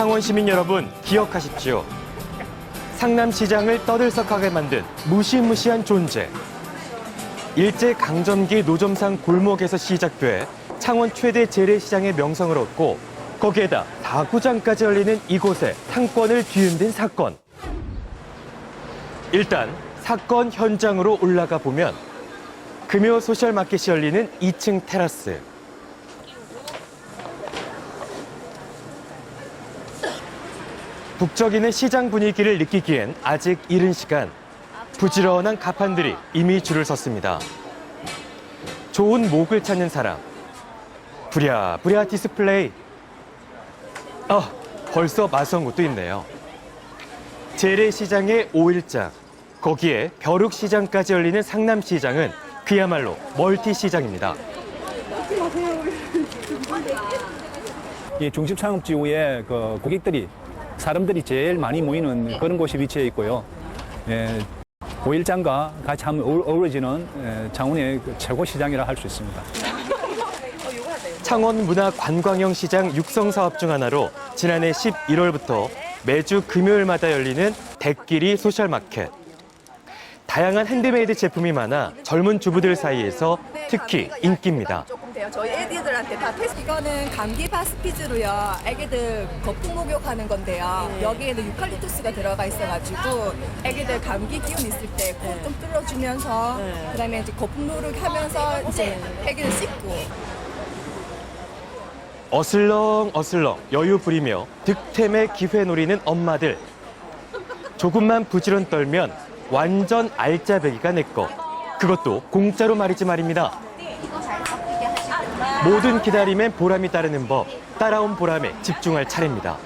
창원 시민 여러분 기억하십시오. 상남시장을 떠들썩하게 만든 무시무시한 존재. 일제 강점기 노점상 골목에서 시작돼 창원 최대 재래시장의 명성을 얻고 거기에다 다구장까지 열리는 이곳에 상권을 뒤흔든 사건. 일단 사건 현장으로 올라가 보면 금요 소셜 마켓이 열리는 2층 테라스. 북적이는 시장 분위기를 느끼기엔 아직 이른 시간. 부지런한 가판들이 이미 줄을 섰습니다. 좋은 목을 찾는 사람. 부랴부랴 디스플레이. 아, 벌써 마성옷도 있네요. 재래시장의 5일장. 거기에 벼룩시장까지 열리는 상남시장은 그야말로 멀티시장입니다. 이 중심 창업 지구에 그 고객들이 사람들이 제일 많이 모이는 그런 곳이 위치해 있고요. 예, 고일장과 같이 어우- 어우러지는 예, 창원의 그 최고 시장이라 할 수 있습니다. 창원 문화 관광형 시장 육성 사업 중 하나로 지난해 11월부터 매주 금요일마다 열리는 대끼리 소셜마켓. 다양한 핸드메이드 제품이 많아 젊은 주부들 사이에서 특히 인기입니다. 돼요. 저희 애기들한테 다 테스트. 이거는 감기 파 스피즈로요. 애기들 거품 목욕하는 건데요. 여기에는 유칼립투스가 들어가 있어가지고 애기들 감기 기운 있을 때 코 좀 뚫어주면서 그다음에 이제 거품 누룩하면서 이제 애기들 씻고. 어슬렁 어슬렁 여유 부리며 득템의 기회 노리는 엄마들. 조금만 부지런 떨면 완전 알짜배기가 내꺼. 그것도 공짜로 말이지 말입니다. 모든 기다림엔 보람이 따르는 법. 따라온 보람에 집중할 차례입니다.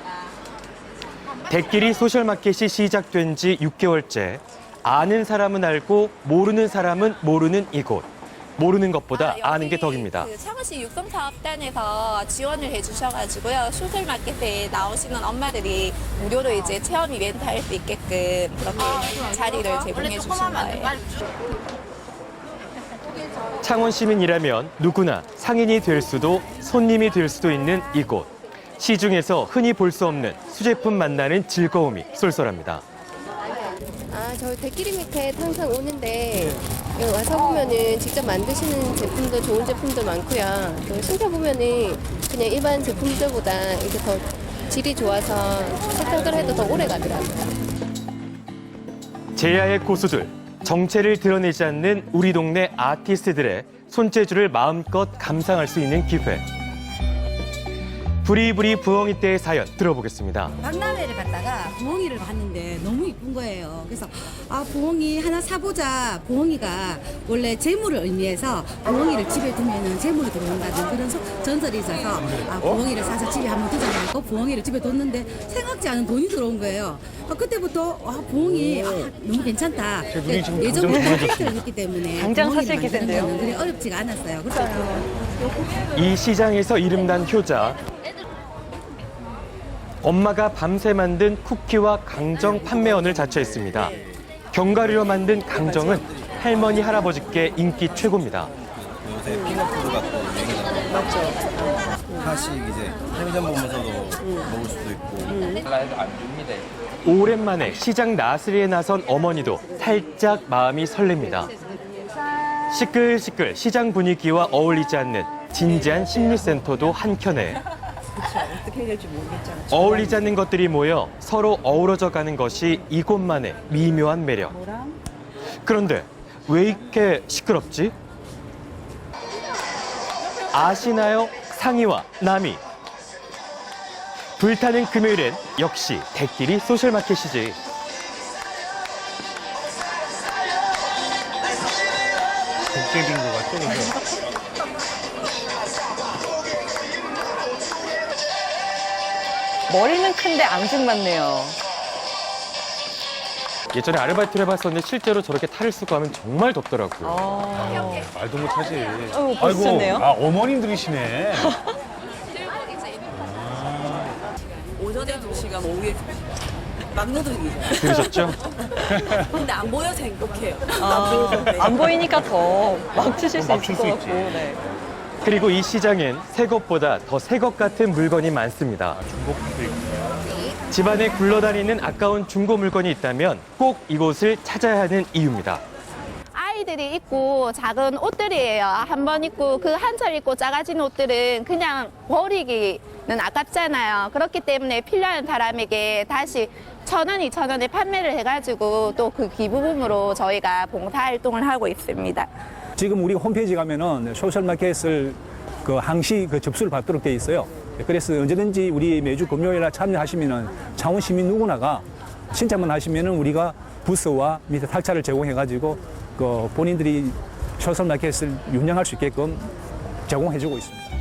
대끼리 소셜마켓이 시작된 지 6개월째. 아는 사람은 알고 모르는 사람은 모르는 이곳. 모르는 것보다 아 는 게 덕입니다. 그 창원시 육성사업단에서 지원을 해주셔가지고요. 소셜마켓에 나오시는 엄마들이 무료로 이제 체험 이벤트 할 수 있게끔 그렇게 자리를 제공해 주신 거예요. 창원 시민이라면 누구나 상인이 될 수도 손님이 될 수도 있는 이곳. 시중에서 흔히 볼 수 없는 수제품 만나는 즐거움이 쏠쏠합니다. 아, 저 대끼리 마켓 항상 오는데 여기 와서 보면은 직접 만드시는 제품도 좋은 제품도 많고요. 또 신사 보면은 그냥 일반 제품들보다 이게 더 질이 좋아서 세탁을 해도 더 오래 가더라고요. 제야의 고수들, 정체를 드러내지 않는 우리 동네 아티스트들의 손재주를 마음껏 감상할 수 있는 기회. 부리부리 부엉이 때의 사연 들어보겠습니다. 박람회를 갔다가 부엉이를 봤는데 너무 이쁜 거예요. 그래서 아 부엉이 하나 사보자. 부엉이가 원래 재물을 의미해서 부엉이를 집에 두면은 재물이 들어온다는 그런 소- 전설이 있어서 아 부엉이를 사서 집에 한번 두자고 부엉이를 집에 뒀는데 생각지 않은 돈이 들어온 거예요. 아, 그때부터 아 부엉이 아, 너무 괜찮다. 예전부터 혜택을 했기 때문에 당장 부엉이를 사실 만드는 기세인데요. 거는 그래 어렵지가 않았어요. 그래서 이 시장에서 이름난 효자. 엄마가 밤새 만든 쿠키와 강정 판매원을 자처했습니다. 견과류로 만든 강정은 할머니 할아버지께 인기 최고입니다. 요새 또 유행이잖아요. 맞죠. 하나씩 이제 편의점 보면서도 먹을 수도 있고. 오랜만에 시장 나스리에 나선 어머니도 살짝 마음이 설렙니다. 시끌시끌 시장 분위기와 어울리지 않는 진지한 심리센터도 한켠에 어울리지 않는 것들이 모여 서로 어우러져 가는 것이 이곳만의 미묘한 매력. 그런데 왜 이렇게 시끄럽지? 아시나요? 상이와 남이. 불타는 금요일엔 역시 대끼리 소셜마켓이지. 국제빙고가 또 이거. 머리는 큰데 앙증맞네요. 예전에 아르바이트를 해봤었는데 실제로 저렇게 탈을 쓰고 하면 정말 덥더라고요. 말도 못하지. 어, 멋있었네요. 아 어머님들이시네. 오전에 2시간, 오후에 막노동이죠. 들으셨죠? 근데 안 보여서 행복해요. 안 보이니까 더 막 치실 수막 있을 칠것 수 같고. 있지. 네. 그리고 이 시장엔 새 것보다 더 새 것 같은 물건이 많습니다. 중복도 있고. 집안에 굴러다니는 아까운 중고 물건이 있다면 꼭 이곳을 찾아야 하는 이유입니다. 아이들이 입고 작은 옷들이에요. 한 번 입고 그 한철 입고 작아진 옷들은 그냥 버리기는 아깝잖아요. 그렇기 때문에 필요한 사람에게 다시 천 원, 이천 원에 판매를 해가지고 또 그 기부금으로 저희가 봉사 활동을 하고 있습니다. 지금 우리 홈페이지 가면은 소셜마켓을 그 항시 그 접수를 받도록 돼 있어요. 그래서 언제든지 우리 매주 금요일날 참여하시면은 창원 시민 누구나가 신청만 하시면은 우리가 부스와 밑에 탈차를 제공해가지고 그 본인들이 소셜마켓을 운영할 수 있게끔 제공해주고 있습니다.